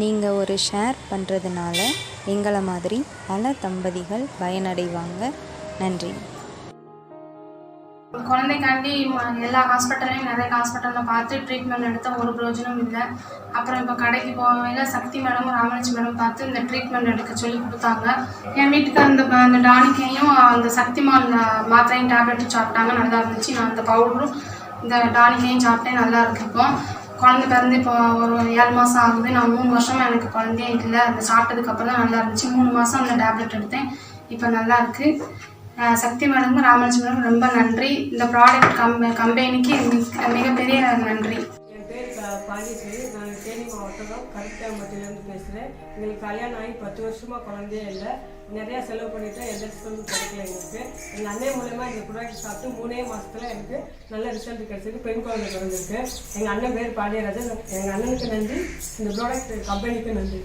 நீங்கள் ஒரு ஷேர் பண்ணுறதுனால எங்களை மாதிரி பல தம்பதிகள் பயனடைவாங்க. நன்றி. குழந்தைக்காண்டி எல்லா ஹாஸ்பிட்டல்லையும் நிறைய ஹாஸ்பிட்டலில் பார்த்து ட்ரீட்மெண்ட் எடுத்த ஒரு பிரயோஜனம் இல்லை. அப்புறம் இப்போ கடைக்கு போகையில் சக்தி மேடமும் ராமலட்சுமி மேடம் பார்த்து இந்த ட்ரீட்மெண்ட் எடுக்க சொல்லி கொடுத்தாங்க. என் வீட்டுக்கு அந்த அந்த டானிக்கையும் அந்த சக்திமான் மாத்திரையும் டேப்லெட்டும் சாப்பிட்டாங்க. நல்லா இருந்துச்சு. நான் அந்த பவுடரும் இந்த டானிக்கையும் சாப்பிட்டேன். நல்லா இருக்கு இப்போ குழந்தை பிறந்து இப்போ ஒரு ஏழு மாதம் ஆகுது. நான் மூணு வருஷமாக எனக்கு குழந்தையே இல்லை. அந்த சாப்பிட்டதுக்கப்புறம் தான் நல்லா இருந்துச்சு. மூணு மாதம் அந்த டேப்லெட் எடுத்தேன். இப்போ நல்லா இருக்குது சக்தி மேடமும் ராமலட்சுமி மேடம் ரொம்ப நன்றி. இந்த ப்ராடக்ட் கம் கம்பெனிக்கு மிக- மிகப்பெரிய நன்றி. வணக்கம் கவிதா மத்தியிலேருந்து பேசுகிறேன் எங்களுக்கு கல்யாணம் ஆகி பத்து வருஷமாக குழந்தையே இல்லை. நிறையா செலவு பண்ணிட்டேன் எந்த ரிசல்ட்டும் கிடைக்கல எங்களுக்கு. எங்கள் அண்ணன் மூலயமா இந்த ப்ராடக்ட் சாப்பிட்டு மூணே மாதத்தில் எனக்கு நல்ல ரிசல்ட் கிடைச்சிருக்கு. பெண் குழந்தை பிறந்திருக்கு. எங்கள் அண்ணன் பேர் பாண்டியராஜன். எங்கள் அண்ணனுக்கு நன்றி. இந்த ப்ராடக்ட் கம்பெனிக்கு நன்றி.